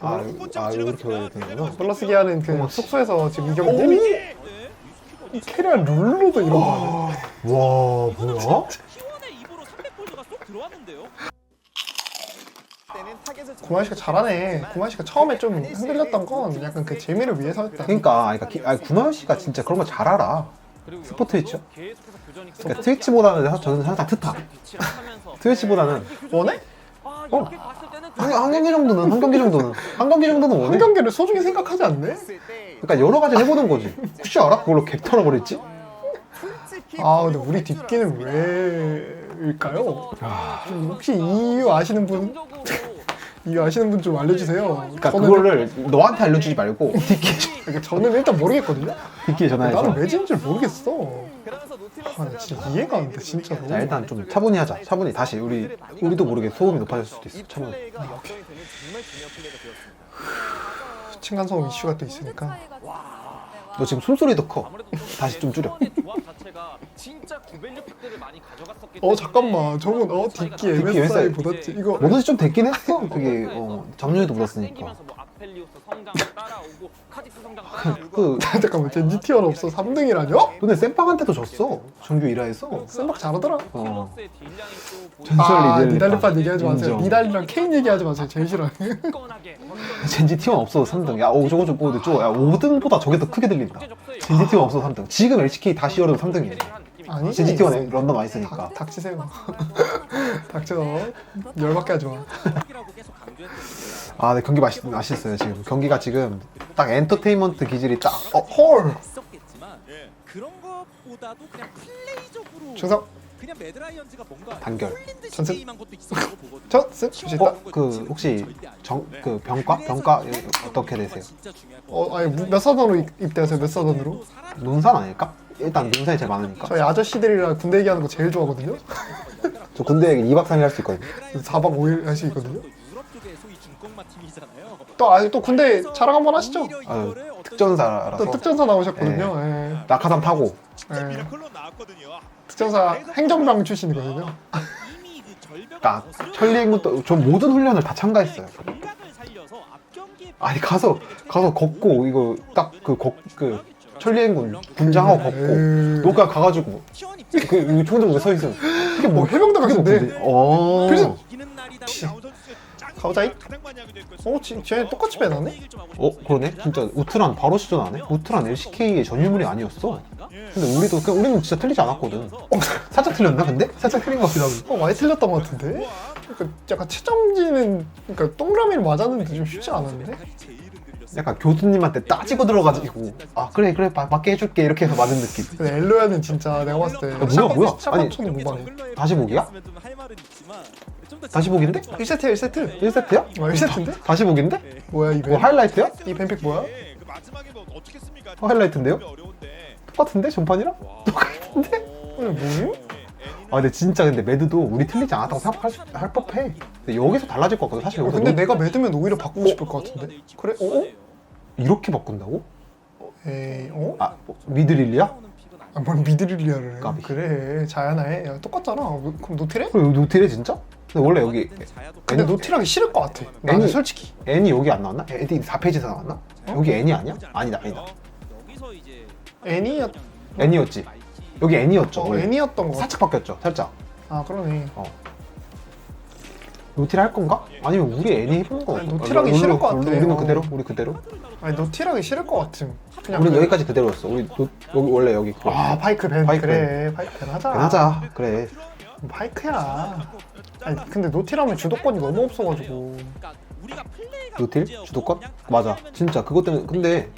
아, 아 이렇게 되는구나. 플러스 기아는 그 숙소에서 지금 이경 때문에 이 캐리어 룰로도 이런 거 하네. 와 뭐야? T1의 입으로 300골드가 쏙 들어왔는데요. 구만 씨가 잘하네. 구만 씨가 처음에 좀 흔들렸던 건 약간 그 재미를 위해서였다. 그러니까 그러니까 기, 아니, 구마현 씨가 진짜 그런 거 잘 알아. 스포 트위치요? 계속해서 교전이 그러니까 트위치보다는 사- 저는 항상 트타. 뒤치를 하면서 트위치보다는 원해? 아, 어. 한, 한 경기 정도는 한 경기 정도는 한 경기 정도는 한 원해. 경기를 소중히 생각하지 않네? 그러니까 여러 가지 해보는 거지. 혹시 알아? 그걸로 객 털어버렸지? 아 근데 우리 뒷기는 왜일까요? 좀 혹시 이유 아시는 분 이유 아시는 분 좀 알려주세요. 그러니까 저는 그거를 너한테 알려주지 말고 그러니까 저는 일단 모르겠거든요. 디키에 전화해서. 나는 왜 지은 줄 모르겠어. 아, 나 진짜 이해가 안 돼, 진짜로. 자 일단 좀 차분히 하자. 차분히 다시 우리 우리도 모르게 소음이 높아질 수도 있어. 차분히. 층간 소음 이슈가 또 있으니까. 너 지금 숨소리도 커. 다시 좀 줄여. T1의 조합 자체가 진짜 구밸류 픽들을 많이 가져갔었기 어 잠깐만, 저건 어 뒷기 뒷기 MSI MSI. 묻었지. 이거 뭐든지 좀 됐긴 했어. 그게 어, 작년에도 묻었으니까. 성장 따라오고 그 잠깐만, 젠지티어는 없어 3등이라뇨? 너네 쌤빵한테도 졌어. 정규 1화에서. 쌤박 잘하더라. 어. 킬러스의 딜량이 또 전설 아, 리델 니달리판 얘기하지 마세요. 인정. 니달리랑 케인 얘기하지 마세요. 제일 싫어해. 젠지 T1 없어도 3등. 야, 오, 저거 좀, 오, 저거, 야, 5등보다 저게 더 크게 들린다. 젠지 T1 없어도 3등. 지금 LCK 다시 열어도 3등이야. 아니지. 젠지 T1에 런던 와 있으니까. 닥, 닥치세요. 닥쳐. 열받게 하지 마. 아, 네, 경기 맛있, 맛있어요, 지금. 경기가 지금 딱 엔터테인먼트 기질이 딱, 어, 헐! 있었겠지만 그런 것보다도 그냥 플레이적으로 중상, 그냥 매드라이언즈가 뭔가 단결. 홀린 듯이 전승. 게임한 것도 있었다고 보거든요. 저, 쌤, 주시다. 어, 그, 혹시, 정, 그, 병과? 병과? 예, 어떻게 되세요? 어, 아니, 몇 사단으로 입- 입대하세요? 몇 사단으로? 논산 아닐까? 일단 논산이 제일 많으니까. 저희 아저씨들이랑 군대 얘기하는 거 제일 좋아하거든요? 저 군대 얘기 2박 3일 할 수 있거든요. 4박 5일 할 수 있거든요? 유럽 쪽에 소위 중공마 팀이잖아요. 또, 아니, 또 군대 자랑 한번 하시죠? 어떻게 특전사라서. 또 특전사 나오셨거든요. 예. 낙하산 타고. 예. 특전사 행정병 출신이거든요. 그 거스르고 천리행군도, 저 모든 훈련을 다 참가했어요. 아니, 가서, 가서 걷고, 이거, 딱 그, 걷, 그, 천리행군 분장하고 걷고. 에이. 녹가 가가지고, T1 입장 그, 여기 총정에 서 있어. 이게 뭐 해병대 같은데? 어. 그래서- 가보자이. 어, 지, 쟤 똑같이 하고 어, 그러네? 진짜 우트란 바로 시전하네? 우트란 LCK의 전유물이 아니었어. 예. 근데 우리도, 그 우리는 진짜 틀리지 않았거든. 어, 살짝 틀렸나, 근데? 살짝 틀린 것 같기도 하고. 어, 많이 틀렸던 것 같은데? 그러니까 약간 최정지는, 그러니까 동그라미를 맞았는데 좀 쉽지 않았는데? 약간 교수님한테 따지고 들어가지고, 아, 그래, 그래, 마- 맞게 해줄게. 이렇게 해서 맞은 느낌. 근데 엘로야는 진짜 내가 봤을 때 뭐야, 뭐야? 아니, 샷건천이 무방해 다시 보기야? 다시 보기인데? 1세트야 1세트 1세트야? 어 1세트인데? 다시 보기인데? 뭐야 이뭐 뱀? 하이라이트야? 이 뱀픽 뭐야? 예, 그 마지막에 뭐 어떻게 씁니까? 어, 하이라이트인데요? 어려운데. 똑같은데? 전판이랑? 똑같은데? 오늘 어, 뭐예요? 아 근데 진짜 근데 매드도 우리 틀리지 않았다고 생각할 수, 할 법해 근데 여기서 달라질 것 같거든 사실 어, 여기서 근데 로- 내가 매드면 오히려 바꾸고 싶을 것 같은데 그래? 어? 이렇게 바꾼다고? 에이 어? 아 뭐, 미드릴리야? 아, 뭘 미드릴리아를 해 까비. 그래 자야나해 야, 똑같잖아 뭐, 그럼 노티래? 그럼 노틸해 진짜? 근데 원래 여기 근데 노티라기 싫을 것 같아. 나는 애니- 솔직히 N이 여기 안 나왔나? N이 4페이지에서 나왔나? 여기 N이 아니야? 아니다 아니다. 애니였 N이었지. 여기 N이었죠 어, 원래. 애니였던 거 같아 살짝 바뀌었죠 살짝. 아. 그러네. 노틸 할 건가? 아니면 우리 N이 해보는 거 아니, 우리- 싫을 우리- 것 같아. 우리는 어. 그대로? 우리 그대로? 아니 노티라기 싫을 것 같음. 그냥 우리는 그- 여기까지 그대로였어. 우리 노, 여기 원래 여기 그거. 아 파이크 벤 파이크 그래 파이크 벤 하자. 하자. 그래 파이크야. 아니 근데 노티라면 주도권이 너무 없어가지고. 노틸? 주도권? 맞아. 진짜 그것 때문에 근데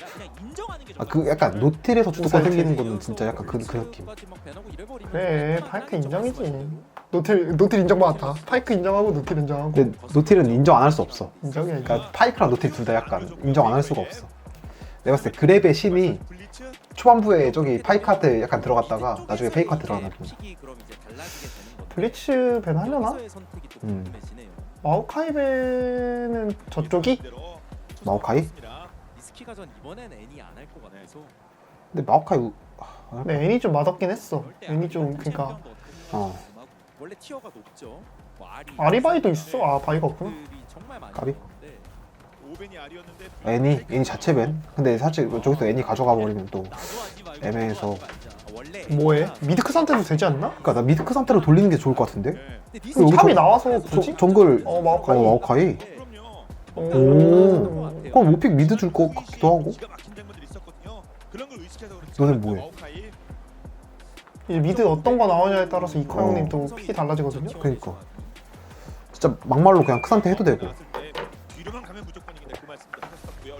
아 그 약간 노틸에서 주도권. 생기는 거는 진짜 약간 그, 그 느낌. 그래 파이크 인정이지. 노틸 노틸 인정받았다. 파이크 인정하고 노틸 인정하고. 근데 노틸은 인정 안 할 수 없어. 인정이야 그러니까 파이크랑 노틸 둘 다 약간 인정 안 할 수가 없어. 내가 봤을 때 그랩의 신이 블리츠 초반부에 저기 파이크한테 약간 들어갔다가 나중에 페이크한테 들어가나 보다 블리츠 벤 하려나? 음. 마오카이 벤은 저쪽이? 마오카이? 근데 마오카이 우- 아, 근데 애니 좀 맛없긴 했어 애니 좀 그니까 어. 아리, 아리바이도 있어 아 바이가 없구나 까비? 애니 애니 자체 밴 근데 사실 저기서 애니 가져가 버리면 또 애매해서. 아, 뭐해? 미드크 상태도 되지 않나? 그러니까 나 미드크 상태로 돌리는 게 좋을 것 같은데 네. 근데 여기 탑이 저- 나와서 저, 굳이? 정글 어어 마오카이 마오카이 그럼요. 오. 그럼 오픽 미드 줄 것 같기도 하고. 너는 뭐해? 마오카이. 이 미드 어떤 거 나오냐에 따라서 이커 어. 형님 또 픽이 달라지거든요 그러니까 진짜 막말로 그냥 크 상태 해도 되고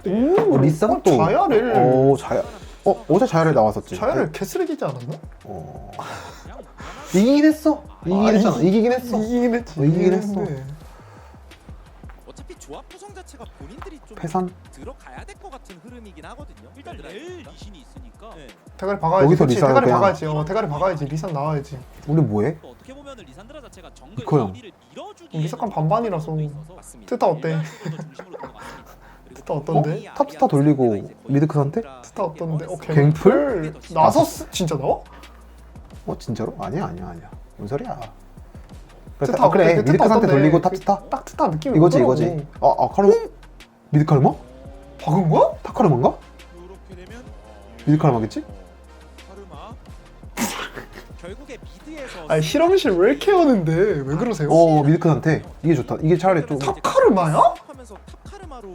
오 어, 리사가 어, 또 자야를 어 자야 어 어제 자야를 나왔었지 자야를 개쓰레기지 않았나? 어 이기긴 했어 이기긴 아, 했잖아 이기- 이기긴 했어 이기긴 했지 어, 이기긴 했어. 했는데. 어차피 조합 구성 자체가 본인들이 좀 패산 들어가야 될 것 같은 흐름이긴 하거든요. 일단 일단. 리신이 있으니까 네. 대가리 박아야지 여기서 그치, 리사가 대가리 그냥- 박아야지 어 대가리 박아야지 리산 나와야지 우리 뭐해? 또 어떻게 보면 리산드라 자체가 정글. 1위를 밀어주기 리사칸 반반이라서 맞습니다. 트타 어때? 일반 중심으로 같습니다. 트타 어떤데? 거의 탑스타 돌리고 미드크 상태? 스타 어떤데? 어 갱플? 갱플 나섰어? 진짜 나와? 어 진짜로? 아니야 아니야 아니야 뭔 소리야 그래, 아, 그래 상태 어떤데? 돌리고 그- 탑스타 딱 트타 느낌이 이거지 오더라고. 이거지 아아 카르마? 미드 카르마? 박은 거야? 타카르마인가? 이렇게 되면 미드 카르마겠지? 카르마 결국에 미드에서 아니 실험실 왜 이렇게 오는데 왜 그러세요? 어 미드크 상태 이게 좋다 이게 차라리 좀 탑 카르마야? 하면서 탑 카르마로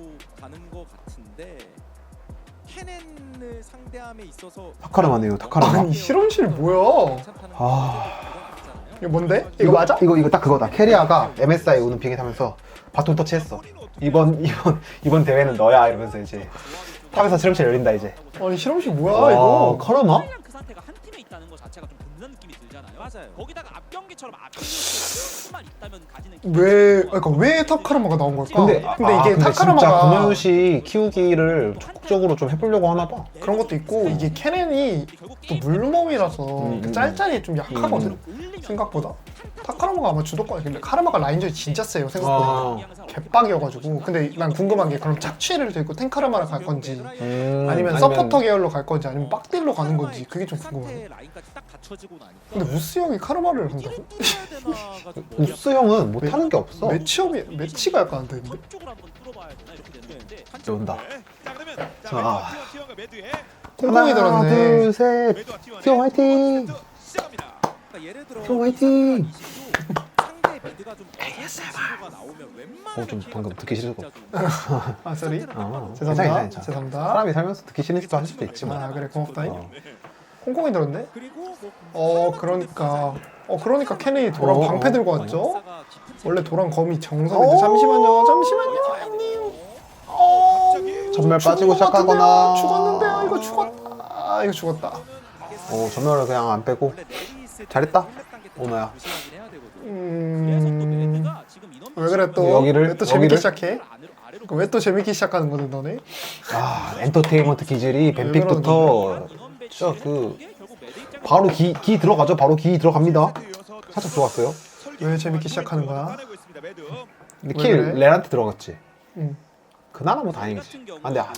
상대함에 있어서 타카르마네요 타카르마 아니 실험실 뭐야? 괜찮다는 아. 거 이거 뭔데? 이거, 맞아? 이거 이거 딱 그거다 캐리아가 MSI 오는 비행기 타면서 바톤 터치했어 이번 이번 이번 대회는 너야 이러면서 이제 탑에서 실험실 열린다 이제 아니 실험실 뭐야 와 이거? 카르마? 그 상태가 한 팀에 있다는 것 자체가 좀 든든한 느낌이 들잖아요. 맞아요. 거기다가 앞 경기처럼 앞 경기만 있다면 가지는 왜 그러니까 왜 탑카르마가 나온 걸까? 근데 근데 아, 이게 근데 진짜 탑카르마가 구명시 키우기를 적극적으로 좀 해보려고 하나 봐 그런 것도 있고 이게 케넨이 결국 또 물몸이라서 음, 그 음. 짤짤이 좀 약하거든 생각보다 탑카르마가 아마 주도권 근데 카르마가 라인전이 진짜 세요 생각보다 아. 개빡이어가지고 근데 난 궁금한 게 그럼 착취를 들고 탱카르마를 갈 건지 음, 아니면 서포터 계열로 갈 건지 아니면 빡딜로 가는 건지 그게 좀 갖춰지고 나니까 근데 무스 형이 카르마를 한다고? 우스 형은 못하는 게 없어 매치업이 매치가 약간 안 되는데? 이제 온다 네. 자 그러면 자 자. 매드와 T1과 매드의 콩콩이 하나 들었네 둘셋 매드와 T1의 티원 화이팅! 그러니까 형 화이팅! 어, 좀 방금 듣기 싫어서. 아 쏘리 어, 죄송합니다 괜찮아, 괜찮아. 죄송합니다 사람이 살면서 듣기 싫은 수도 할 수도 있지 뭐아 그래 고맙다잉 어. 콩콩이 들었네? 뭐어 그러니까 어 그러니까 케넨이 도랑 어, 방패 어, 들고 어. 왔죠? 원래 도랑 검이 정석인데 오! 잠시만요 잠시만요 형님 어 전멸 빠지고 죽은 것 같은데요? 시작하거나 죽었는데요 이거 죽었다 아 이거 죽었다 오 전멸을 그냥 안 빼고 잘했다, 때 오너야. 조심하긴 해야 되거든. 그래서 또 음... 매드가 지금 인원 왜 그래 또? 여기를? 왜 또 재밌게 여기를? 시작해? 왜 또 재밌게 시작하는 거든 너네? 아 엔터테인먼트 기질이 뱀픽부터 진짜 그 바로 기, 기 들어가죠 바로 기 들어갑니다 살짝 좋았어요 왜 재밌게 시작하는 거야? 근데 왜 킬 그래? 레한테 들어갔지 응 그나마 뭐 다행이지 아 근데 아,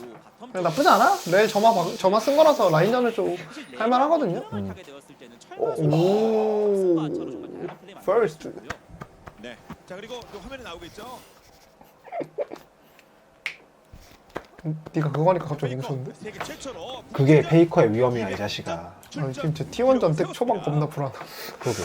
그냥 나쁘지 않아? 내 점화 박- 점화 쓴 거라서 라인전을 좀 할만하거든요 음. 오 first 네. 자 그리고 또 화면에 나오겠죠. 네가 그거 하니까 갑자기 최초로 그게 페이커의 위험이야 이 자식아. 아 지금 제 T1전 때 초반 겁나 불안하 그러게.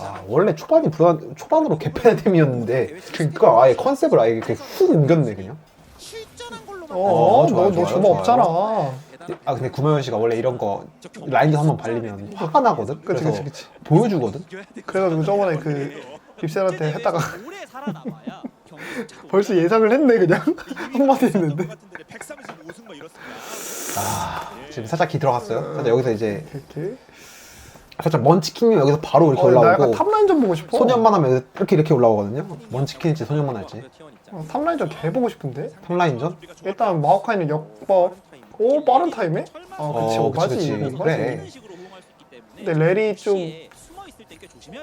아 원래 초반이 불안 초반으로 개패템이었는데 그니까 아예 컨셉을 아예 이렇게 훅 옮겼네 그냥. 실전한 걸로 어, 어, 좋아요, 너, 너 좋아요, 점화 좋아요. 없잖아. 아 근데 구명현 씨가 원래 이런 거 라인전 한번 발리면 화가 나거든? 그치 그래서 그치 그치. 보여주거든? 그래가지고 저번에 그 립셀한테 했다가 오래 살아남아야 벌써 예상을 했네 그냥. 한마디 했는데. 135승 뭐. 아 지금 살짝 기 들어갔어요. 살짝 여기서 이제 이렇게 살짝 먼치킨이 여기서 바로 이렇게 어, 나 약간 올라오고 탑라인전 보고 싶어. 소년만 하면 이렇게 이렇게 올라오거든요. 먼치킨일지 소년만 할지. 어, 탑라인전 개 보고 싶은데? 탑라인전? 일단 마오카이는 역법. 오 빠른 타임에? 아 그치 어, 오바지 그치, 그치. 오바지 그래. 수 있기 때문에 근데 렐이 좀.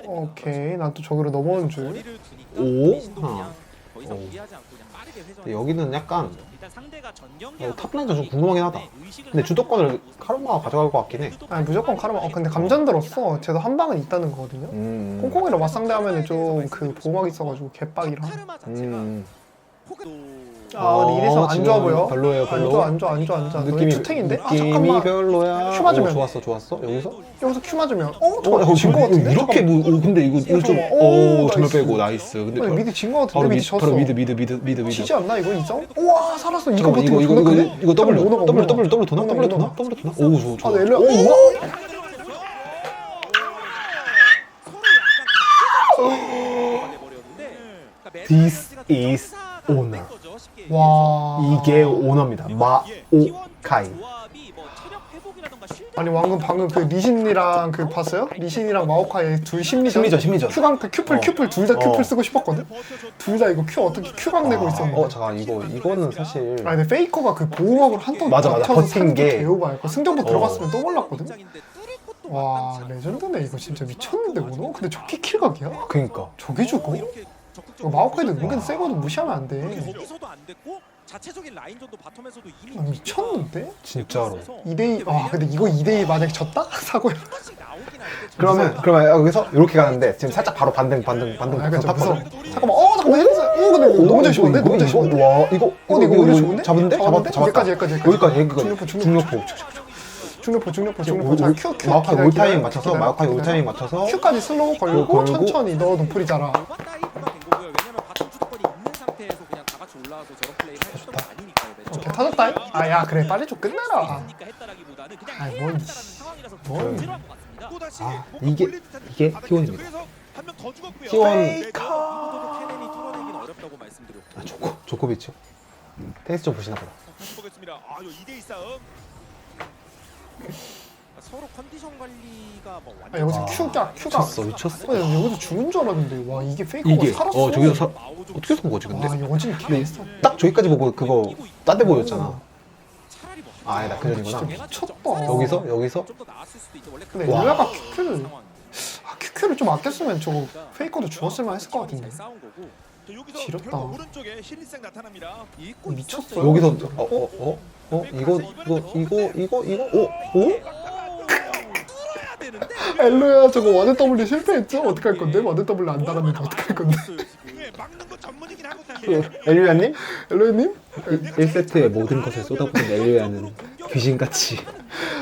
오케이 난 또 저기로 넘어오는 줄. 오? 더 이상 오. 무리하지 않고 그냥 빠르게 회전. 근데 여기는 약간 일단 상대가 전경기 어, 탑라인전 좀 궁금하긴 하다. 근데 주도권을 카르마가 가져갈 것 같긴 해. 아니 무조건 카르마. 어 근데 감전 들었어. 쟤도 한 방은 있다는 거거든요? 음. 콩콩이랑 맞상대하면 좀 그 보호막 있어가지고 개빡이라 카르마 자체가 음. 아 근데 이래서 안 좋아 보여. 별로예요, 안 별로. 좋아 안 좋아 안 좋아 안 좋아. 느낌이 투탱인데? 아 느낌이 잠깐만. 별로야. 큐 맞으면. 어, 좋았어, 좋았어. 여기서? 여기서 큐 맞으면 어? 어, 잠깐 진거 같은데? 이렇게 뭐, 오, 근데 이거 이거 좀, 잠깐만. 오, 오, 전멸 나이스. 빼고 나이스. 근데 아니, 바로- 미드 진거 같은데 바로 미드 미드, 졌어. 바로 미드, 미드, 미드, 미드, 미드. 지지 않나 이거 이성? 우와 살았어 이거 잠깐만, 버티고 이거 이거 이거? 이거 오너가, 더블 오너가. 더블 더블 도나? 더블 도나? 더블 도나? 오, 좋아, 좋아. 아, 나 엘리야. 오, 오, 우와. This is honor. 와 이게 오너입니다. 마오카이. 아니 왕금 방금 그 리신이랑 그 봤어요? 리신이랑 마오카이 둘 심리전 심리전, 심리전. 큐강 그 큐플 어. 큐플 둘다 어. 큐플 쓰고 싶었거든? 둘 다 이거 큐 어떻게 큐강 내고 있었는데 어, 잠깐 이거 이거는 사실 아니 근데 페이커가 그 보호막으로 한턴 맞아, 맞아. 버틴 게. 개오바였고 승전보 어. 들어갔으면 또 몰랐거든? 와 레전드네 이거 진짜 미쳤는데 오너? 근데 저게 킬각이야? 그니까. 저게 죽어? 이거 마오카이도 은근 세거든 무시하면 안돼 거기서도 안 됐고 자체적인 라인전도 바텀에서도 이미 아, 미쳤는데? 진짜로. 2대2 아 근데 이거 2대2 만약에 졌다? 사고야 번씩 나오긴 하는데 그러면 그러면 여기서 이렇게 가는데 지금 살짝 바로 반등 반등 반등 아, 무서워. 탔거든. 잠깐만, 어, 잠깐만. 오, 근데 이거 너무 잘 씹었네, 너무 잘 씹었네. 와 이거 어, 근데 이거 오히려 좋은데? 잡은데? 잡았는데? 잡았다 잡았다. 여기까지, 여기까지, 여기까지 여기까지. 여기까지. 중력포, 중력포. 중력포, 중력포, 중력포. 자, 큐, 큐. 마오카이 기다려, 올 기다려, 타이밍 맞춰서 기다려, 마오카이 올 기다려. 타이밍 맞춰서 큐까지 슬로우 걸고 걸고. 천천히 너 노플이잖아. 뭐가 따위가 된 거고요. 왜냐면 바텀 주도권이 있는 상태에서 그냥 다 같이 올라와서 저런 플레이를 할 수가 아니니까요. 매치. 오케이, 터졌다. 아, 야, 그래, 빨리 좀 끝내라. 있으니까 했다라기보다는 그냥 아이, 해야 한다라는. 상황이라서 것 같습니다. 또다시 아, 뭔가 이게- 듯한 이게 바닥에 T1입니다. 그래서 한 명 더 죽었고요. T1. 이거도 케넨이 뚫어내긴 어렵다고 말씀드렸고. 아, 조코 조코비치. 테니스 좀 보시나 보다. 다시 보겠습니다. 아, 요 2대2 싸움. 서로 컨디션 관리가 뭐 아, 완전 여기서 아, 큐가, 큐가. 미쳤어 미쳤어. 아, 야, 여기서 죽은 줄 알았는데, 와, 이게 페이커가 이게 살았어. 어 저기서 사, 어떻게 쏜 거지 근데? 와, 여진 개했어. 딱 저기까지 보고 그거 딴 데 보였잖아. 뭐 아, 아니다 그 전이구나. 진짜 미쳤다. 여기서 여기서 근데 와. 엘리아가 큐를, 상황. 아, 큐큐를 좀 아꼈으면 저거 페이커도 죽었을 만 했을 것 같은데. 여기서 지렸다. 오른쪽에 나타납니다. 미쳤어요. 여기서 어어 어 어 이거 이거 이거 이거 이거 오 오? 엘로야 저거 와드 W 실패했죠? 어떡할 건데? 와드 W 안 달았는데 어떡할 건데? 예, 막는 거 전문이긴. 그 엘리아님 엘로야님? 1세트의 모든 것을 쏟아부은 엘리아는 귀신같이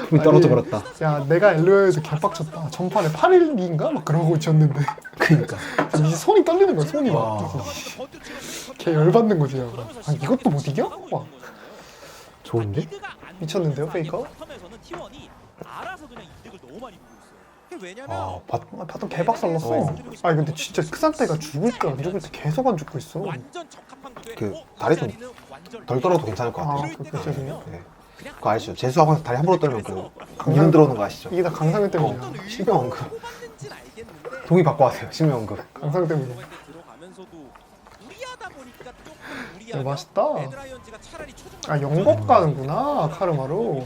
힘이 떨어져 버렸다. 야 내가 엘로야에서 개빡쳤다 전판에 8일인가? 막 그러고 쳤는데 그니까. 이 손이 떨리는 거야 손이 와. 막걔 열받는 거지 야. 아 이것도 못 이겨? 와 좋은데? 미쳤는데요 페이커? 바텀에서는 T1이 알아서 그냥 이득을 너무 많이 보고 있어요. 그게 왜냐면 아 밭. 아 바텀 개박살났어 어. 아니 근데 진짜 크산테가 죽을 때 안 죽을 때 계속 안 죽고 있어 그 어, 다리 이좀덜 떨어도 괜찮을 것아 같아요. 그, 그 죄송해요 네. 그거 아시죠? 재수하고 다리 함부로 떨면 그 이름 들어오는 거 아시죠? 이게 다 강상현 때문이야. 뽑았는지는 알겠는데 동의 받고 하세요. 실명언급. 강상 때문에 이번에 들어가면서도 무리하다 보니까 조금 야, 맛있다. 에드라이언즈가 차라리 초중반 아 영법 가는구나 카르마로.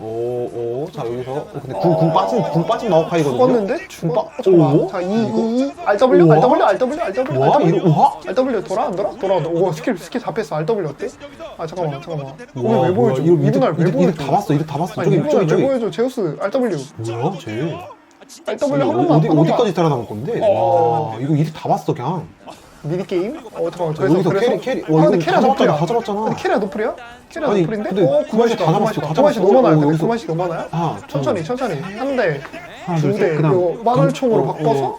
오오 자 여기서. 어, 근데 궁, 궁 빠진 궁 빠진 마오카이거든요. 죽었는데? 죽어? 오? 자 2, 2, 2 RW 우와? RW RW RW 와? 이거 와? RW 돌아 안 돌아? 돌아 오 스킬 스킬 다 뺐어. RW 어때? 아 잠깐만 잠깐만. 와, 오늘 왜 보여줘? 이거 이분할 왜 이득, 보여줘? 이득 다 봤어. 이득 다 봤어. 아니 저기 저기 왜 저기. 보여줘? 제우스 RW 뭐야 쟤? RW 한 이거 번만 어디 한 번만. 어디까지 살아남을 건데? 어. 와 이거 이득 다 봤어 그냥 미니 게임? 어 잠깐만 자, 그래서 여기서 캐리 캐리 아와 근데 이거 캐리아 다 잡았잖아 다 잡았잖아 근데 캐리아 노플이야? 아니, 노플인데? 근데 어그 구맛이다 다 잡았어, 다 구맛이 잡았어. 너무 많아요 어, 근데 여기서- 구맛이 너무 많아요? 하나 천천히 천천히 한 대 하나 둘 셋 두대 그다음 이거 마늘총으로 어, 바꿔서 어,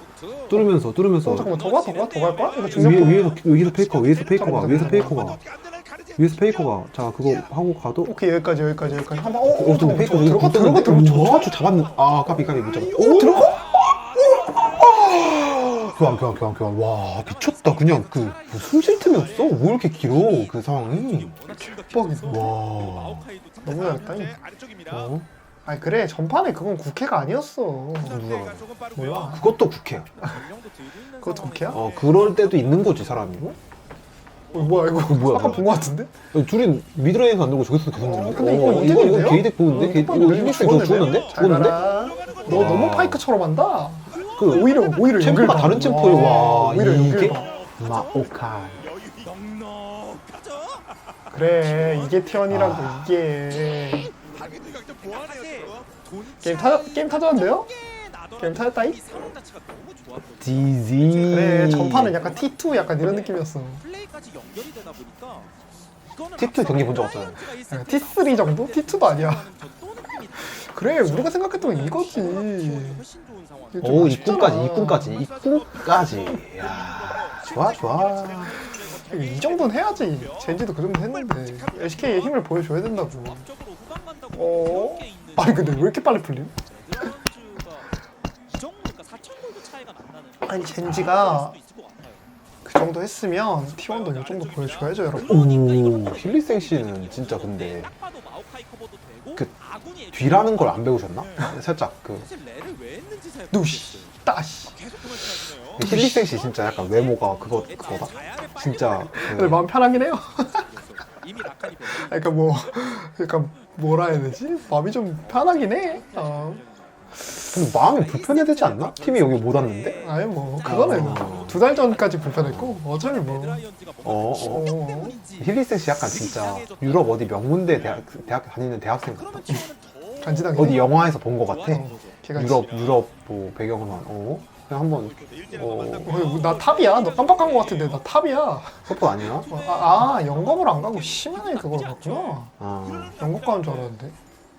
뚫으면서 뚫으면서 어 잠깐만 더 가? 더 가? 더 갈까? 이거 위에 중력 위에서 여기서 페이커 위에서 페이커가 위에서. 페이커가 위에서 페이커가 자 그거 하고 가도 오케이 여기까지 여기까지 여기까지 한번 어, 어, 어, 좀 잠깐만, 페이커 여기 들어가 들어가 와, 들어가 저 잡았는 아 까비 까비 못 잡았. 오 들어가? 교환 교환 교환 교환 와 미쳤다 그냥 그 숨쉴 틈이 없어 왜 이렇게 길어 그 상황이 뻑이다 와 너무 잘했다 이. 아래쪽입니다. 어? 아니 그래 전판에 그건 국회가 아니었어 누가. 뭐야 그것도 국회야 그거 국회야? 어 그럴 때도 있는 거지 사람이 어, 뭐야 이거 뭐야, 아까 뭐야. 본 거 같은데? 둘이 미드레인에서 안 들고 저기서 계속 들고 근데 이거 어, 이거 이거 게이덱 보는데 게, 이거 힐리스 저 죽었는데 잘 죽었는데 가라. 너 와. 너무 파이크처럼 한다 그 오히려 오히려 챔프가 연결 봐. 다른 챔프예요 와 오히려 이게 연결 봐. 마오카이 넉넉하죠. 그래 이게 티언이라고 아. 이게 약간. 게임 타 게임 타졌는데요? 게임 타졌다이? 디지. 그래 전파는 약간 T2 약간 이런 느낌이었어. 플레이까지 연결이 되다 보니까 이거는 T2 경기 본 적 없잖아요. 야, T3 정도? T2도 아니야. 그래 우리가 생각했던 건 이거지. 오. 입구까지 입구까지 입구까지. 야 좋아 좋아. 이 정도는 해야지. 젠지도 그 정도 했는데 SK의 힘을 보여줘야 된다고. 어? 아니 근데 왜 이렇게 빨리 풀림? 레드런즈가 이 정도 4천 골드 차이가 난다는 아니 젠지가. 그 정도 했으면 T1도 이 정도 보여줘야죠 여러분. 오 힐리생 씨는 진짜 근데 딱 봐도 마오카이 커버도 되고 그 아군이 뒤라는 걸 안 배우셨나? 살짝 그 누시. 따시. 씨 진짜 약간 외모가 그거 그거다. 진짜 근데 그 마음 편하긴 해요. 그러니까 뭐 약간 뭐라 해야 되지? 마음이 좀 편하긴 해. 어. 좀 마음이 불편해야 되지 않나? 팀이 여기 못 왔는데? 아니 뭐 그거는 어. 두달 전까지 불편했고 어차피 뭐. 어, 어. 어. 씨 약간 진짜 유럽 어디 명문대 대학 대학 다니는 대학생 같아. 간지나게. 어디 영화에서 본 것 같아. 어, 걔가 유럽 유럽 뭐 배경으로 한 어? 그냥 한번 어 어, 나 탑이야. 너 깜빡한 것 같은데 나 탑이야. 서포 아니야? 어, 아, 아 영검을 안 가고 심연에 그걸 갔구나. 아 영검 가는 줄 알았는데.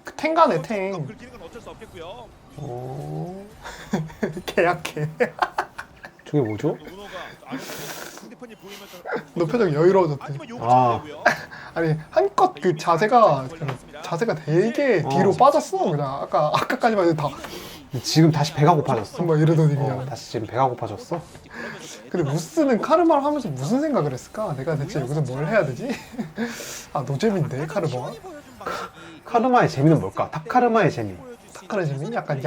그 탱가네 탱. 어쩔 수 없겠고요. 어... 계약해. 저게 뭐죠? 상대편이 보이면서 너 표정 여유로워졌대. 하지만 욕 아. 아. 아니 한껏 그 자세가 자세가 되게 뒤로 어. 빠졌어. 그냥 아까 아까까지만 해도 다 지금 다시 배가 고파졌어. 막 이러더니 어, 그냥. 다시 지금 배가 고파졌어. 근데 무스는 카르마를 하면서 무슨 생각을 했을까? 내가 대체 여기서 뭘 해야 되지? 아 노잼인데 카르마. 카르마의 재미는 뭘까? 탑 카르마의 재미. 타카르 재미? 약간.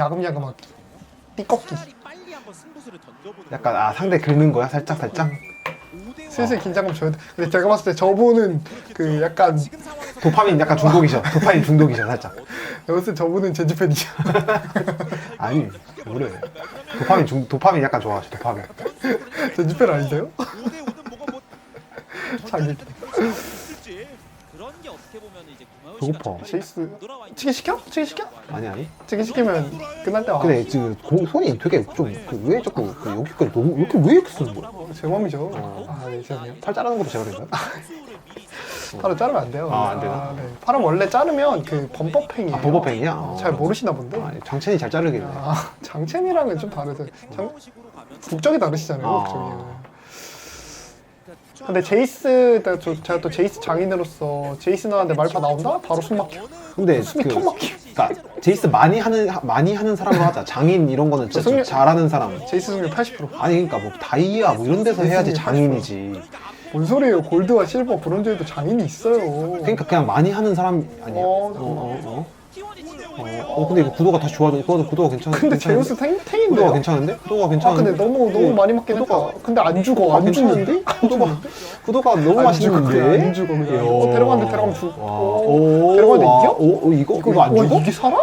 띠꺾기. 한번 승부수를 던져보는 약간 아 상대 긁는 거야 살짝 살짝. 슬슬 긴장감 줘야 돼. 근데 제가 봤을 때 저분은 그 약간 도파민 약간 중독이셔. 도파민 중독이셔 살짝. 내가 봤을 때 저분은 젠지 팬이야. 아니 그래. 도파민 중 도파민 약간 좋아하셔. 도파민. 젠지 팬 아니세요? 5대 5는 뭐가 뭐 자기. 배고파. 제이스 치킨 시켜? 치킨 시켜? 아니 아니. 치킨 시키면 끝날 때 와. 근데 지금 고- 손이 되게 좀왜 자꾸 그 여기까지 너무 왜 이렇게 왜 이렇게 쓰는 거야? 어, 제 맘이죠. 어. 아, 네, 죄송해요. 팔 자르는 것도 제가 그런 거야? 팔을 자르면 안 돼요. 아, 안 되나? 네. 팔은 원래 자르면 그 범법행위예요. 아 범법행이야? 어. 잘 모르시나 본데. 아, 장첸이 잘 자르겠네. 아, 장첸이랑은 좀 다르죠. 장, 국적이 다르시잖아요. 아. 국적이. 근데 제이스, 저- 제가 또 제이스 장인으로서 제이스 나왔는데 말파 나온다? 바로 숨 막혀. 근데 숨이 그 턱 막혀. 그러니까 제이스 많이 하는 하- 많이 하는 사람으로 하자. 장인 이런 거는 진짜 좀 승률- 잘하는 사람. 제이스 승률 80%. 아니 그러니까 뭐 다이아 뭐 이런 데서 해야지 장인이지. 뭔 소리예요? 골드와 실버, 브론즈에도 장인이 있어요. 그러니까 그냥 많이 하는 사람 아니야. 어, 어, 어, 어. T1이 지금 어, 어, 근데 이거 구도가 다시 좋아져. 이거 구도가 괜찮. 근데? 제우스 탱, 탱인데요? 구도가 괜찮은데? 구도가 아 괜찮은데? 근데 너무 너무 어, 많이 맞긴 구도가 했다. 근데 안 죽어, 구도가 안? 죽는데? 구도가 구도가 너무 안 맛있는데. 죽어, 안 죽어 그냥. 어, 데려갔는데 데려가면 죽. 와. 어, 오, 데려가는데 와. 이겨? 오, 오, 이거 이거, 안 와, 죽어? 이게 살아?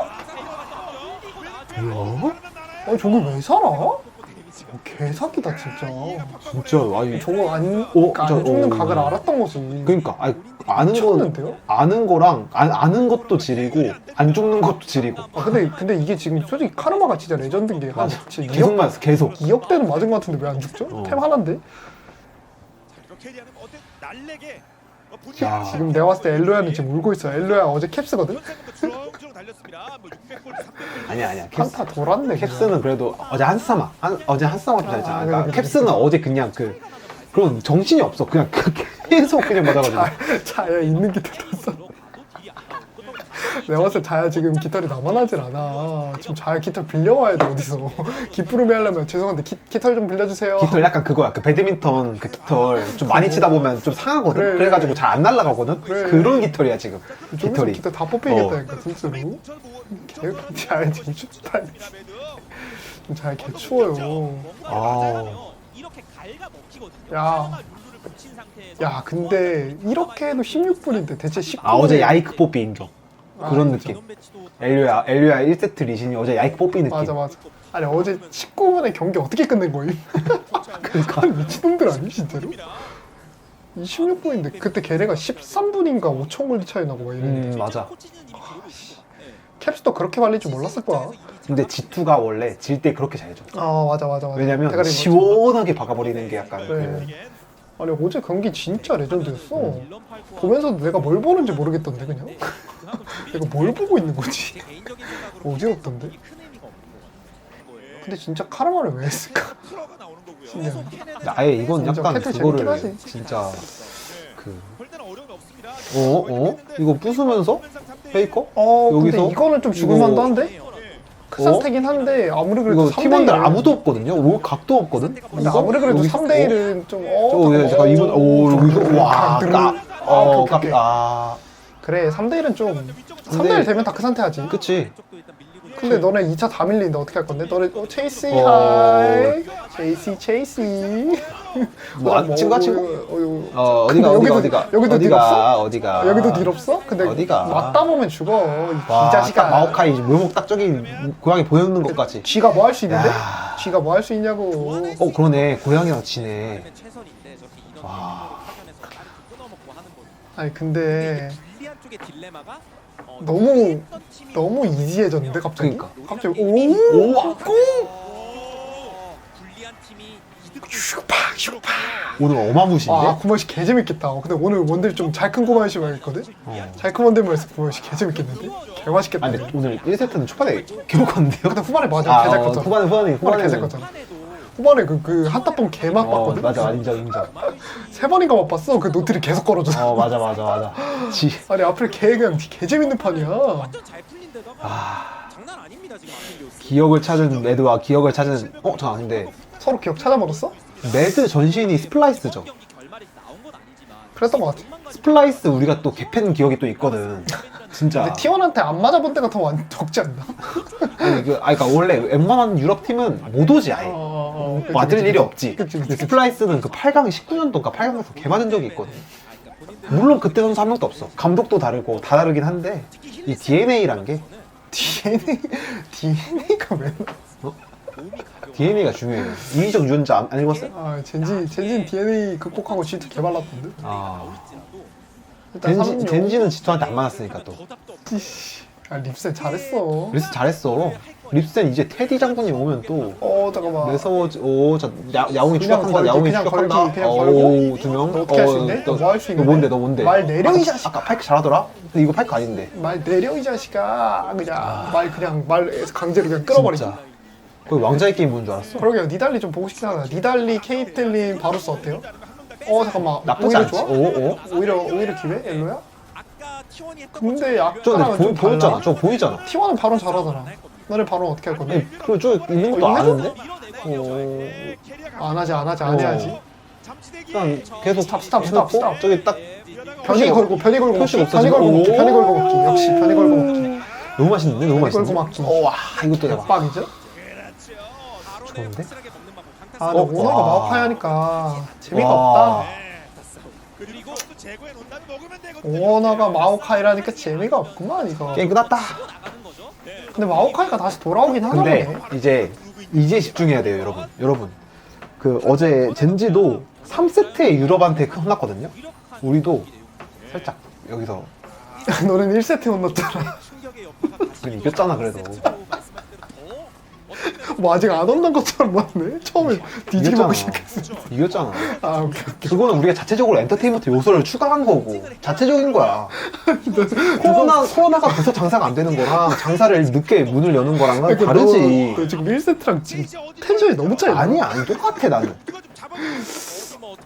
아니 저거 왜 살아? 어, 개사기다 진짜. 진짜 아니 저거 안, 어, 그러니까 저, 안 죽는 어. 각을 알았던 거지. 그러니까 아니, 아는 거 미쳤는데요? 아는 거랑 안, 아는 것도 지리고 안 죽는 것도 지리고. 아, 근데 근데 이게 지금 솔직히 카르마가 진짜 레전드인 게한 맞아. 진짜 계속 2억, 맞았어. 계속. 2억 대는 맞은 것 같은데 왜 안 죽죠? 어. 템 하나인데? 어. 지금 내가 봤을 때 엘로야는 지금 울고 있어. 엘로야 어제 캡스거든? 달렸습니다. 뭐 600골, 300골. 아니야 아니야. 캡스, 한타 돌았네. 그냥. 캡스는 그래도 어제 한사마 한 어제 한사마 좀 잘했잖아. 아, 그러니까 그래, 그래, 캡스는 어제 그냥 그 그런 정신이 없어. 그냥 계속 그냥 맞아가지고. 자야 있는 깃털 떴어. 내가 봤을 때 자야 지금 깃털이 남아나질 않아. 지금 자야 깃털 빌려와야 돼 어디서. 기쁘름이 하려면 죄송한데 기, 깃털 좀 빌려주세요. 깃털 약간 그거야. 그 배드민턴 그 깃털 좀 많이 치다 보면 좀 상하거든. 그래. 그래, 가지고 잘 안 날아가거든. 그래. 그런 깃털이야 지금. 좀 있으면 깃털이. 깃털 다 뽑히겠다니까 진짜로. 개, 자야 지금 춥다. 지금 자야 개 추워요. 아. 야. 야 근데 이렇게 해도 16분인데 대체 19분. 아 어제 야이크 뽀삐 인정. 아, 그런. 느낌. 엘류야 엘류야 1세트 리신이 어제 야이크 뽀삐 느낌. 맞아 맞아. 아니 어제 19분에 경기 어떻게 끝낸 거임? 그러니까 미친놈들 아니 진짜로? 26분인데 그때 걔네가 13분인가 5천 골드 차이 나고 막 이랬는데 음 맞아. 캡스도 그렇게 말릴 줄 몰랐을 거야. 이 근데 G2가 원래 질 때 그렇게 잘해줘. 아 맞아 맞아 맞아. 왜냐면 대가리 시원하게 박아버리는 게 약간 네. 그 아니 어제 경기 진짜 레전드였어. 음. 보면서도 내가 뭘 보는지 모르겠던데 그냥. 내가 뭘 보고 있는 거지? 어지럽던데. 근데 진짜 카르마를 왜 했을까? 신기하네. 아예 이건 진짜 약간 캐틀 그거를 하지. 진짜 그 없습니다. 어? 어? 이거 부수면서? 페이커? 어 근데 여기서? 이거는 좀 이거- 죽을만도 한데? 네, 큰 상태긴 한데 아무리 그래도 이거 3대 팀원들 1은 아무도 없거든요. 오 각도 없거든. 근데 아무리 그래도 여기- 3대 1은 좀 어? 어. 저 잠깐 이분 오 여기서 와 까. 아, 어 오케이. 깝다. 그래 3대 1은 좀 근데- 3대 1 되면 다크 상태하지. 그치. 근데 너네 2차 다 밀린다 어떻게 할 건데? 너네 어 체이시 어. 하이 체이시 체이시 뭐 안- 친구가 친구? 어, 어, 어 어디가 어디가 여기도- 어디가 여기도 딜 없어? 어디가 어디가 아, 여기도 딜 없어? 근데 어디가? 맞다 보면 죽어 이 와, 자식아 딱 마오카이 묘목 딱 저기 고양이 보여는 것까지. 쥐가 뭐 할 수 있는데? 야. 쥐가 뭐 할 수 있냐고 어 그러네 고양이랑 지네. 최선인데 저렇게 와. 타점에서 빠르게 끊어먹고 하는 거. 아니 근데 불리한 쪽의 딜레마가 어, 너무 너무 이지해졌는데 갑자기? 그러니까. 갑자기 오! 오 어, 불리한 팀이 이득을 슈팍 슈팍 오늘 어마무시인데. 아 구만씨 개재밌겠다 근데 오늘 원딜 좀 잘 큰 구만씨 말했거든? 어. 잘큰 원딜만 해서 구만씨 개재밌겠는데? 개맛있겠다 아 근데 오늘 1세트는 초반에 기록하는데요? 근데 후반에 맞아 아, 개잘 어, 컸잖아 후반에 후반에 후반에 후반에 개잘 컸잖아 후반에 그, 그 한타뽕 개막 어 봤거든? 맞아 인정 인정. 세 번인가 맛봤어 그 노트를 계속 걸어줘 어 맞아 맞아 맞아. 지. 아니 앞에 개 그냥 개 재밌는 판이야 완전 잘 풀린 데다가 아 장난 아닙니다 지금 아킬리오스. 기억을 찾은 매드와 기억을 찾은 어저 아닌데 서로 기억 찾아먹었어? 매드 전신이 스플라이스죠. 경기 결말이 나온 건 아니지만 그랬던 것 같아 스플라이스 우리가 또 개팬 기억이 또 있거든. 진짜. 근데 T1한테 안 맞아본 때가 더 완, 적지 않나? 아니 그 아니 그러니까 원래 웬만한 유럽 팀은 못 오지 아예. 어, 그치, 맞을 그치, 일이. 없지. 그치, 그치, 근데 그치. 스플라이스는 그 8강 19년도인가 8강에서 개 맞은 적이 있거든. 물론 그때 선수 한 명도 없어. 감독도 다르고 다 다르긴 한데 이 DNA란 게 DNA DNA가 왜? 나? DNA가 중요해요. 이의적 유전자 안, 안 읽었어요? 아 젠지 젠지는 DNA 극복하고 G2 개발랐던데. 아 일단 3용. 젠지는 지투한테 안 맞았으니까 또. 아 립센 잘했어. 립스 잘했어. 립스는 이제 테디 장군이 오면 또 어 잠깐만. 매서워지. 오자 야옹이 그냥 추격한다. 걸기, 야옹이 그냥 추격한다. 그냥 걸고. 오두 명. 너 어떻게 할수 있는데? 너뭐할수 너 있는데? 뭔데? 너 뭔데? 말 내려, 이 아까- 자식. 아까 파이크 잘하더라. 근데 이거 파이크 아닌데. 말 내려 이 자식아. 그냥 말 그냥 말 강제로 그냥 끌어버리자. 진짜. 거의 왕자의 게임 보는 줄 알았어. 그러게요. 니달리 좀 보고 싶긴 하다. 니달리, 케이틀린, 바루스 어때요? 어 잠깐만. 나쁘지 오히려 않지. 좋아? 오 오. 오히려 오히려 기회? 엘로야? 아까 T1이 했던 근데 저 근데 약간은 보, 좀 보였잖아. 저 보이잖아. T1은 바로 잘하잖아. 너네 바로 어떻게 할 건데? 아니, 그리고 저 있는 것도 어, 아는데? 어... 안 하지 안 하지 안 어. 해야지. 그냥 계속 스탑, 스탑, 스탑, 해놓고 스탑. 저기 딱 편히 표시가- 걸고 편히 걸고 표시가 먹기. 편히 없어지고. 걸고 먹기. 걸고 먹기. 역시 편히 걸고 먹기. 너무 맛있는데? 너무 걸고 맛있는데? 먹기. 어, 와 이것도 대박. 빡이죠? 좋은데? 아, 어, 오너가 와. 마오카이 하니까 재미가 와. 없다. 그리고 또 제거해 다음에 먹으면 되거든요. 오너가 마오카이라니까 재미가 없구만 이거. 게임 끝났다. 근데 마오카이가 다시 돌아오긴 하나 근데 보네. 이제 이제 집중해야 돼요, 여러분. 여러분. 그 어제 젠지도 3세트에 유럽한테 혼났거든요. 우리도 살짝 여기서 너는 1세트 못 넣었잖아. 우리 이겼잖아 그래도. 뭐 아직 안 혼난 것처럼 맞네. 처음에. 먹고 시작했어. 이겼잖아. 아 오케이 오케이. 그거는 우리가 자체적으로 엔터테인먼트 요소를 추가한 거고 자체적인 거야. 코로나 코로나가 돼서 장사가 안 되는 거랑 장사를 늦게 문을 여는 거랑은 그러니까 다르지. 너, 너 지금 1세트랑 지금 텐션이 너무 차이 나. 아니야, 아니 똑같아 나는.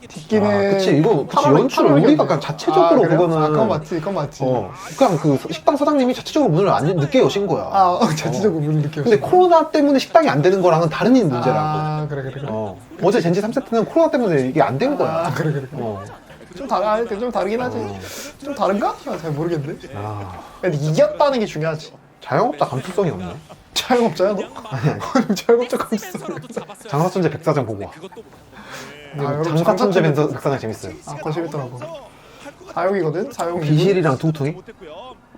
뒷기는 아, 그치, 이거 그치, 연출. 우리가 그냥 자체적으로 아, 그래요? 그거는- 아, 그건 맞지 그건 맞지 어, 그냥 그 식당 사장님이 자체적으로 문을 안 늦게 여신 거야. 아 어, 자체적으로 문 느껴 근데 코로나 때문에 식당이 안 되는 거랑은 다른 문제라고. 아 그래 그래 그래 어. 어제 젠지 3세트는 코로나 때문에 이게 안된 거야. 아 그래 그래 그래 어. 좀 다르 아, 좀 다르긴 하지 좀 다른가? 아, 잘 모르겠네 아, 근데 이겼다는 게 중요하지 자영업자 감수성이 없네. 자영업자야 너? 아니 자영업자 감수성이 장사천재 백사장 보고 와. 아, 여러분, 장사천재 장사 천재- 백사장 재밌어요. 아 그거 재밌더라고 사용이거든? 사용 비실이랑 퉁퉁이?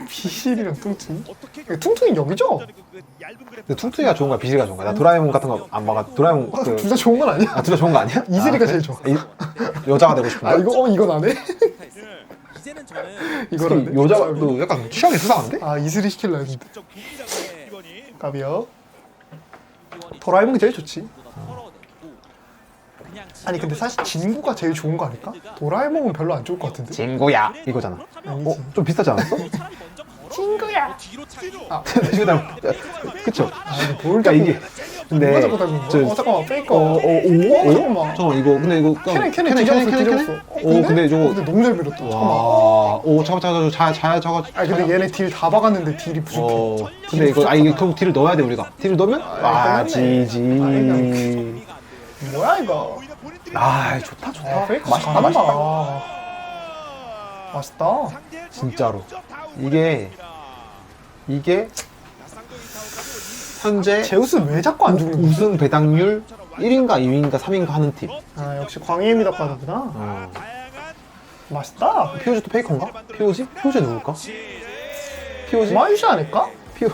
비실이랑 퉁퉁 어떻게 퉁퉁이 여기죠? 그- 그 근데 퉁퉁이가 좋은 거야, 비실이가 좋은 거야? 나 도라에몽 같은 거 안 봐가. 도라에몽 그. 둘다 좋은 건 아니야? 아, 둘 다 좋은 거 아니야? 이슬이가 아, 그래? 제일 좋아. 이, 여자가 되고 싶은 아 거야? 이거 어 이건 안 해? 이제는 저는 이걸 안 해? 여자도 약간 취향이 수상한데? 아 이슬이 시킬라 했는데 좀 공기장에 이번이 까비요 도라에몽이 제일 좋지. 아니 근데 사실 진구가 제일 좋은 거 아닐까? 도라에몽은 별로 안 좋을 것 같은데. 친구야 이거잖아. 어? 좀 비슷하지 않았어? 친구야. 뒤로 차기로 지금 닮 그쵸? 아니 뭘 그러니까 이게 근데? 저- 어 잠깐만 페이커. 어, 어, 오? 어, 잠깐만. 잠깐만 이거 근데 이거 캐넨 캐넨 뒤졌어 뒤졌어. 오 근데 어, 저거 근데 너무 잘 밀었다. 잠깐만. 와오 잠깐 잠깐 잘잘 저거 아 근데 얘네 딜 다 박았는데 딜이 부족해. 어 근데 이거 아 이거 결국 딜을 넣어야 돼 우리가 딜을 넣으면 아 끝났네. 지지 뭐야 이거? 본인들이 아 좋다 좋다 아 페이커 맛있다 잘한다. 맛있다 맛있다. 진짜로 이게 이게 현재 제우스 왜 자꾸 안 죽는 거지? 우승 배당률 1인가 2인가 3인가 하는 팀 아 역시 광희의 미덕 가는구나. 어. 다양한 맛있다. POG도 페이커인가? POG? POG 누굴까? POG? 마이시 아닐까? PO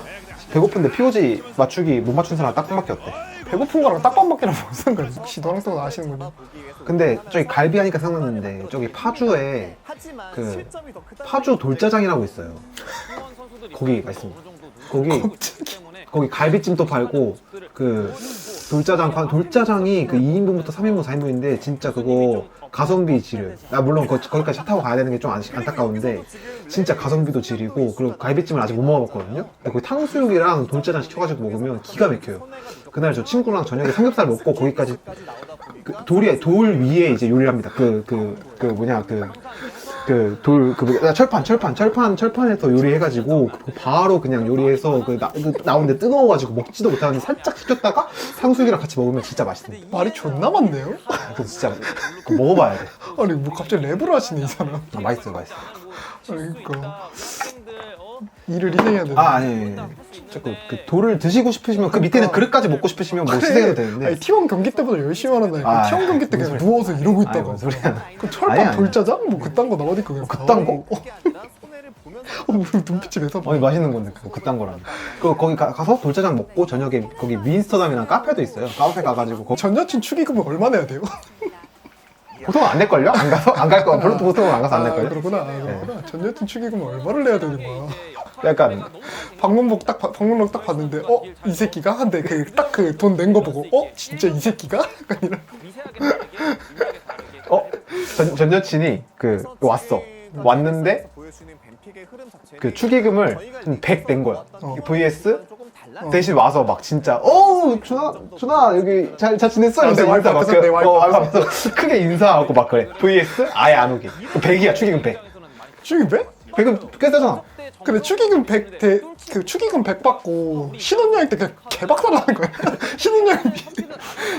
배고픈데 POG 맞추기 못 맞춘 사람 딱 한밖에 없대 배고픈 거랑 딱밥 먹기랑 무슨 거야? 혹시 너랑 또 아시는군요. 근데 저기 갈비 하니까 생각났는데 저기 파주에 그 파주 돌짜장이라고 있어요 거기 맛있습니다 거기 거기 갈비찜도 팔고 그 돌짜장 파- 돌짜장이 그 2인분부터 3인분 4인분인데 진짜 그거 가성비 지려 나 물론 거, 거기까지 차 타고 가야 되는 게 좀 안타까운데 진짜 가성비도 지리고 그리고 갈비찜을 아직 못 먹어봤거든요. 근데 거기 탕수육이랑 돌짜장 시켜가지고 먹으면 기가 막혀요. 그날 저 친구랑 저녁에 삼겹살 먹고 거기까지 그 돌이 돌 위에 이제 요리를 합니다. 그 그 그 뭐냐 그 그 돌그 철판 철판 철판 철판에서 요리해가지고 그 바로 그냥 요리해서 그, 나, 그 나오는데 뜨거워가지고 먹지도 못하는데 살짝 식혔다가 탕수육이랑 같이 먹으면 진짜 맛있습니다. 말이 존나 많네요. 그 진짜 그거 먹어봐야 돼. 아니 뭐 갑자기 랩을 하시네 이 사람. 아, 맛있어 맛있어. 그러니까 일을 희생해야 되네. 아 아니. 진짜 그, 그 돌을 드시고 싶으시면 그 밑에는 그릇까지 먹고 싶으시면 뭐 희생해도 되는데. 아니 T1 경기 때보다 열심히 하는다니까. 아, T1 경기 때 무슨 그냥 소리야. 누워서 이러고 아니 있다가. 뭔 소리야. 그 철판 아니. 돌짜장 뭐 그딴 거 나오니까 그냥. 그딴 거? 어, 어, 뭐 눈빛이 내서. 아니 맛있는 건데 그거 그딴 거라니. 그 거기 가, 가서 돌짜장 먹고 저녁에 거기 윈스터담이랑 카페도 있어요. 카페 가가지고 거, 전 여친 축의금을 얼마 내야 돼요? 보통 안 낼걸요? 안 가서 안 갈 거. 별로 보통은 안 가서 안 아, 낼걸요? 그렇구나. 아, 그렇구나. 전 여친 축의금을 얼마를 내야 되는 거야? 약간 방문복 딱 봐- 방문록 딱 봤는데 어 이 새끼가 한데 그 딱 그 돈 낸 거 보고 어 진짜 이 새끼가 약간 이런 어? 전, 전 여친이 그 왔어. 왔는데 그 축의금을 한100 낸 거야. 어. vs 대신 와서 막 진짜 어우 준아 준아 여기 잘, 잘 지냈어? 아, 내 이러면서 와이프 인사 막 앞에서, 그- 내 와이프 어, 앞에서. 앞에서 크게 인사하고 막 그래 vs 아예 안 오게 100이야 축의금 100 축의금? 100은 꽤 세잖아 근데 축의금 100, 대, 그 축의금 100 받고 신혼여행 때 그냥 개박살 나는 거야. 신혼여행,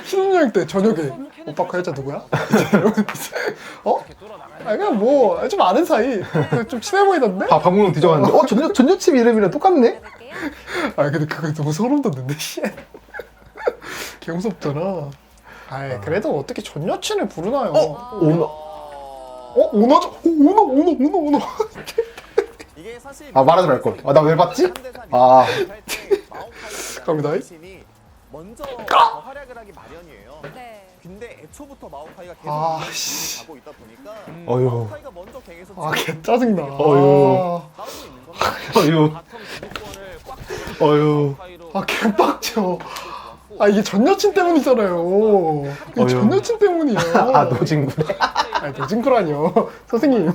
신혼여행 때 저녁에 오빠 그 여자 누구야? 어? 아 그냥 뭐 좀 아는 사이 좀 친해 보이던데? 아 방문은 뒤져봤는데 어? 전, 여- 전 여친 이름이랑 똑같네? 아 근데 그거 너무 소름 돋는데 씨. 개 무섭잖아. 아 그래도 어떻게 전 여친을 부르나요? 어? 오너 어? 오너죠? 어, 오너 오너 오너 오너 이게 사실 아 말하지 말걸 아 나 왜 봤지? 아 갑니다. 먼저 더 활약을 하기 마련이에요. 네. 근데 애초부터 마오카이가 계속 아, 이 씨. 가고 있다 보니까 어휴 마오카이가 먼저 갱에서 아 개 짜증나. 어휴. 아, 어휴 어휴 아 개빡쳐. 아 이게 전 여친 때문이잖아요. 이게 어휴. 전 여친 때문이야. 아 노진구네 아니 노진크라니요. 선생님.